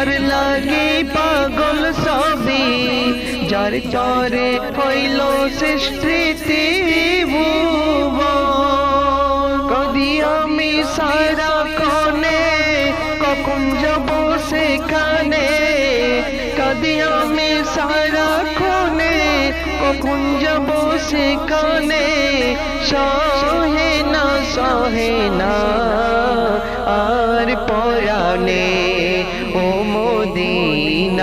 যার লাগে পাগল সবই যার চরে হইল সৃষ্টি কদি আমি সারা কনে কখন যাব সেখানে কদি আমি সারা কনে কখন যাব সেখানে সহে না সহে না আর পরানে ও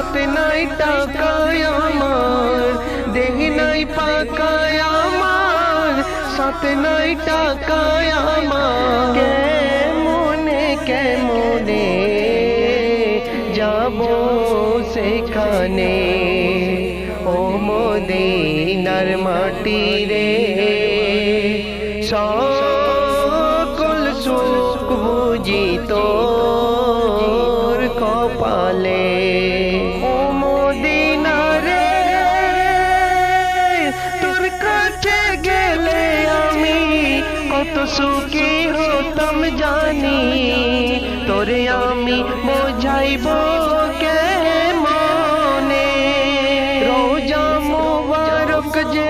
সাথে নাই টাকায় আমার, দেহ নাই পাকায় আমার, সাথে নাই টাকায় আমার। কেমনে কেমনে যাব সেখানে? ও মদিনার মাটি রে, সকল সুখ বুঝি তোর কপালে। तो सुखी हो तम जानी। तोरे आमी बोझाइब के मने? रोजा मुबारक जे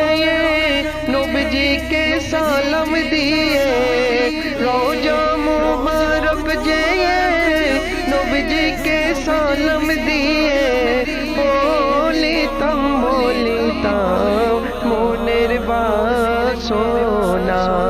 नबजी के सालम दिए। रोजा मुबारक जे नबजी के सालम दिए। बोली तम बोली तम, मोनेर बा सोना